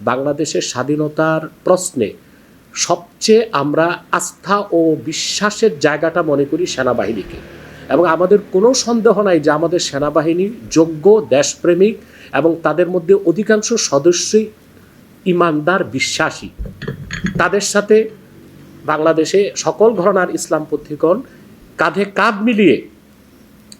বাংলাদেশের স্বাধীনতার প্রশ্নে সবচেয়ে আমরা আস্থা ও বিশ্বাসের জায়গাটা মনে করি সেনাবাহিনীকে। এবং আমাদের কোনো সন্দেহ নাই যে আমাদের সেনাবাহিনী যোগ্য, দেশপ্রেমিক এবং তাদের মধ্যে অধিকাংশ সদস্যই ইমানদার, বিশ্বাসী। তাদের সাথে বাংলাদেশে সকল ঘরনার ইসলামপন্থীগণ কাঁধে কাঁধ মিলিয়ে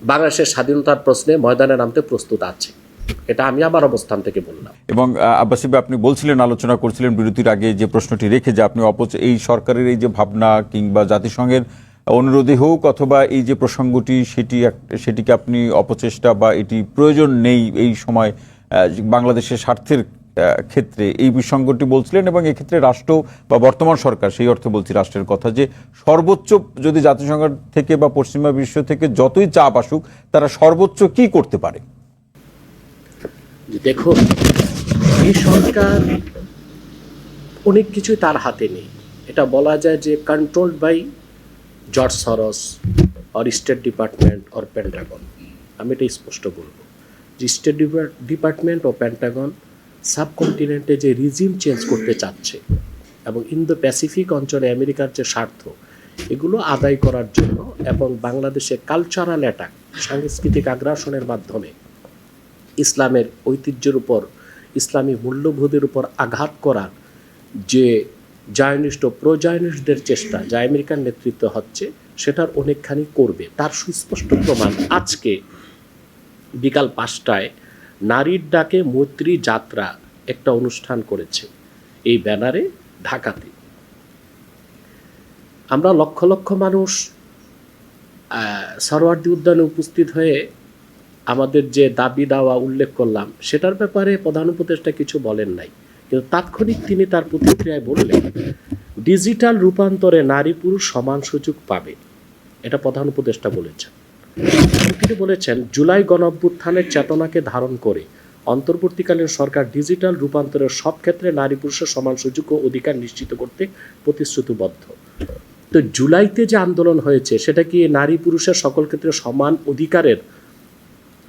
বাংলাদেশের স্বাধীনতার প্রশ্নে ময়দানে নামতে প্রস্তুত আছে। এটা আমি আমার অবস্থান থেকে বললাম। এবং আহ, আব্বাসী ভাই, আপনি বলছিলেন আলোচনা করছিলেন বিরতির আগে যে প্রশ্নটি রেখে যে আপনি অপচ এই সরকারের এই যে ভাবনা কিংবা জাতিসংঘের অনুরোধে হোক অথবা এই যে প্রসঙ্গটি সেটি সেটিকে আপনি অপচেষ্টা বা এটি প্রয়োজন নেই এই সময় বাংলাদেশের স্বার্থের ক্ষেত্রে। এই বিসঙ্গটি বলছিলেন এবং এক্ষেত্রে রাষ্ট্র বা বর্তমান সরকার সেই অর্থে বলছি রাষ্ট্রের কথা যে সর্বোচ্চ যদি জাতিসংঘ থেকে বা পশ্চিমা বিশ্ব থেকে যতই চাপ আসুক তারা সর্বোচ্চ কি করতে পারে? যে দেখুন এই সরকার অনেক কিছুই তার হাতে নেই। এটা বলা যায় যে controlled by George Soros or State Department or Pentagon আমি এটা স্পষ্ট বলব যে স্টেট ডিপার্টমেন্ট ও প্যান্টাগন সাবকন্টিনেন্টে যে রিজিম চেঞ্জ করতে চাচ্ছে এবং ইন্দো প্যাসিফিক অঞ্চলে আমেরিকার যে স্বার্থ, এগুলো আদায় করার জন্য এবং বাংলাদেশে কালচারাল অ্যাটাক সাংস্কৃতিক আগ্রাসনের মাধ্যমে ইসলামের ঐতিহ্যের উপর, ইসলামী মূল্যবোধের উপর আঘাত করার যে জায়নিস্ট ও প্রোজায়নিস্টদের চেষ্টা, যা আমেরিকার নেতৃত্ব হচ্ছে, সেটার অনেকখানি করবে। তার সুস্পষ্ট প্রমাণ আজকে বিকাল পাঁচটায় নারীর ডাকে মৈত্রী যাত্রা একটা অনুষ্ঠান করেছে এই ব্যানারে ঢাকাতে। আমরা লক্ষ লক্ষ মানুষ সরোয়ার্দী উদ্যানে উপস্থিত হয়ে আমাদের যে দাবি দাওয়া উল্লেখ করলাম, সেটার ব্যাপারে প্রধান উপদেষ্টা কিছু বলেন নাই। কিন্তু তাৎক্ষণিক তিনি তার প্রতিক্রিয়ায় বললেন, ডিজিটাল রূপান্তরে নারী পুরুষ সমান সুযোগ পাবে। এটা প্রধান উপদেষ্টা বলেছেন। তিনি বলেছেন, জুলাই গণ অভ্যুত্থানের চেতনাকে ধারণ করে অন্তর্বর্তীকালীন সরকার ডিজিটাল রূপান্তরের সব ক্ষেত্রে নারী পুরুষের সমান সুযোগ ও অধিকার নিশ্চিত করতে প্রতিশ্রুতিবদ্ধ। তো জুলাইতে যে আন্দোলন হয়েছে, সেটা কি নারী পুরুষের সকল ক্ষেত্রে সমান অধিকারের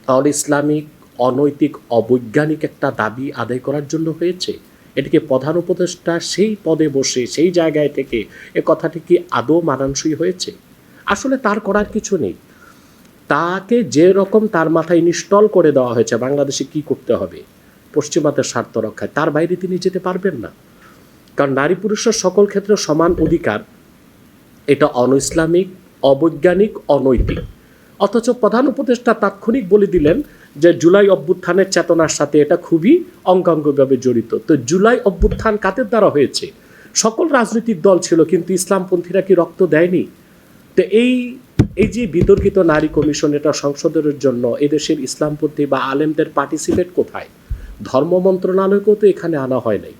অল ইসলামিক অনৈতিক অবৈজ্ঞানিক একটা দাবি আদায় করার জন্য হয়েছে? এটিকে প্রধান উপদেষ্টা সেই পদে বসে, সেই জায়গায় থেকে এ কথাটি কি আদৌ মানানসই হয়েছে? আসলে তার করার কিছু নেই। তাকে যে রকম তার মাথায় ইনস্টল করে দেওয়া হয়েছে, বাংলাদেশে কি করতে হবে? পশ্চিমাদের স্বার্থ রক্ষায় তার বাইরে তিনি যেতে পারবেন না। কারণ নারী পুরুষের সকল ক্ষেত্রে সমান অধিকার। এটা অন ইসলামিক অবৈজ্ঞানিক, অনৈতিক। অথচ প্রধান উপদেষ্টা তাৎক্ষণিক বলে দিলেন যে জুলাই অভ্যুত্থানের চেতনার সাথে এটা খুবই অঙ্গাঙ্গভাবে জড়িত। তো জুলাই অভ্যুত্থান কাদের দ্বারা হয়েছে? সকল রাজনৈতিক দল ছিল, কিন্তু ইসলামপন্থীরা কি রক্ত দেয়নি? তো এই এই যে বিতর্কিত নারী কমিশন এটা সংসদের জন্য এদেশের ইসলামপন্থী বা আলেমদের পার্টিসিপেট কোথায়? ধর্ম মন্ত্রণালয়কেও তো এখানে আনা হয় নাই।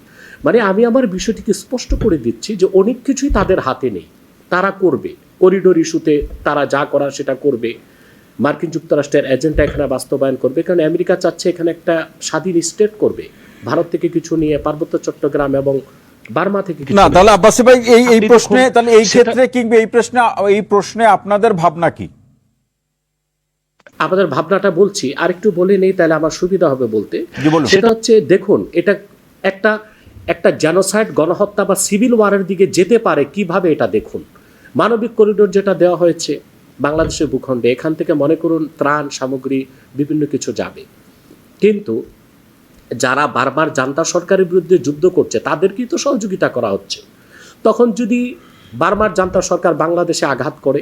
মানে আমি আমার বিষয়টিকে স্পষ্ট করে দিচ্ছি যে অনেক কিছুই তাদের হাতে নেই। তারা করবে। করিডোর ইস্যুতে তারা যা করার সেটা করবে। মার্কিন যুক্তরাষ্ট্রের এজেন্ডা এখানে বাস্তবায়ন করবে কারণ আমেরিকা চাচ্ছে এখানে একটা স্বাধীন স্টেট করবে। ভারত থেকে কিছু নিয়ে পার্বত্য চট্টগ্রাম এবং বার্মা থেকে না তাহলে আব্বাসী ভাই এই এই প্রশ্নে তাহলে এই ক্ষেত্রে কিংবা এই প্রশ্নে এই প্রশ্নে আপনাদের ভাবনা কি? আমাদের ভাবনাটা বলছি আরেকটু বলে নেই তাহলে আমার সুবিধা হবে বলতে। সেটা হচ্ছে দেখুন এটা একটা একটা জেনোসাইড গণহত্যা বা সিভিল ওয়ারের দিকে যেতে পারে কীভাবে এটা দেখুন? মানবিক করিডোর যেটা দেওয়া হয়েছে বাংলাদেশের ভূখণ্ডে, এখান থেকে মনে করুন ত্রাণ সামগ্রী, বিভিন্ন কিছু যাবে। কিন্তু যারা বারবার জান্তা সরকারের বিরুদ্ধে যুদ্ধ করছে, তাদেরকেই তো সহযোগিতা করা হচ্ছে। তখন যদি বারবার জান্তা সরকার বাংলাদেশে আঘাত করে,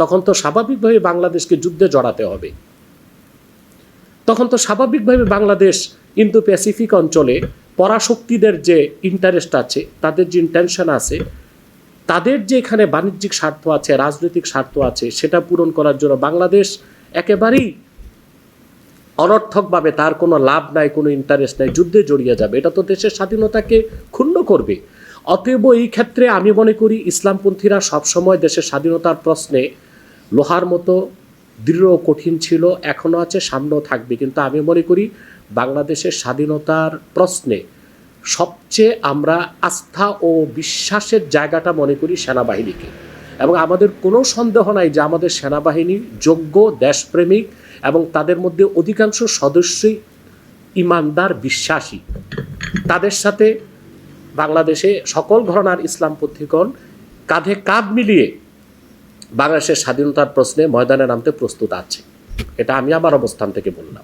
তখন তো স্বাভাবিকভাবে বাংলাদেশকে যুদ্ধে জড়াতে হবে। তখন তো স্বাভাবিকভাবে বাংলাদেশ ইন্দো প্যাসিফিক অঞ্চলে পরাশক্তিদের যে ইন্টারেস্ট আছে, তাদের যে ইন্টেনশন আছে তাদের যে এখানে বাণিজ্যিক স্বার্থ আছে, রাজনৈতিক স্বার্থ আছে, সেটা পূরণ করার জন্য বাংলাদেশ একেবারেই অনর্থকভাবে তার কোনো লাভ নাই, কোনো ইন্টারেস্ট নাই, যুদ্ধে জড়িয়ে যাবে। এটা তো দেশের স্বাধীনতাকে ক্ষুণ্ণ করবে। অতএব এই ক্ষেত্রে আমি মনে করি ইসলামপন্থীরা সবসময় দেশের স্বাধীনতার প্রশ্নে লোহার মতো দৃঢ় কঠিন ছিল এখনও আছে, সামনেও থাকবে। কিন্তু আমি মনে করি বাংলাদেশের স্বাধীনতার প্রশ্নে সবচেয়ে আমরা আস্থা ও বিশ্বাসের জায়গাটা মনে করি সেনাবাহিনীকে। এবং আমাদের কোনো সন্দেহ নাই যে আমাদের সেনাবাহিনী যোগ্য, দেশপ্রেমিক এবং তাদের মধ্যে অধিকাংশ সদস্যই ইমানদার, বিশ্বাসী। তাদের সাথে বাংলাদেশে সকল ঘরানার ইসলামপন্থীগণ কাঁধে কাঁধ মিলিয়ে বাংলাদেশের স্বাধীনতার প্রশ্নে ময়দানে নামতে প্রস্তুত আছে। এটা আমি আমার অবস্থান থেকে বললাম।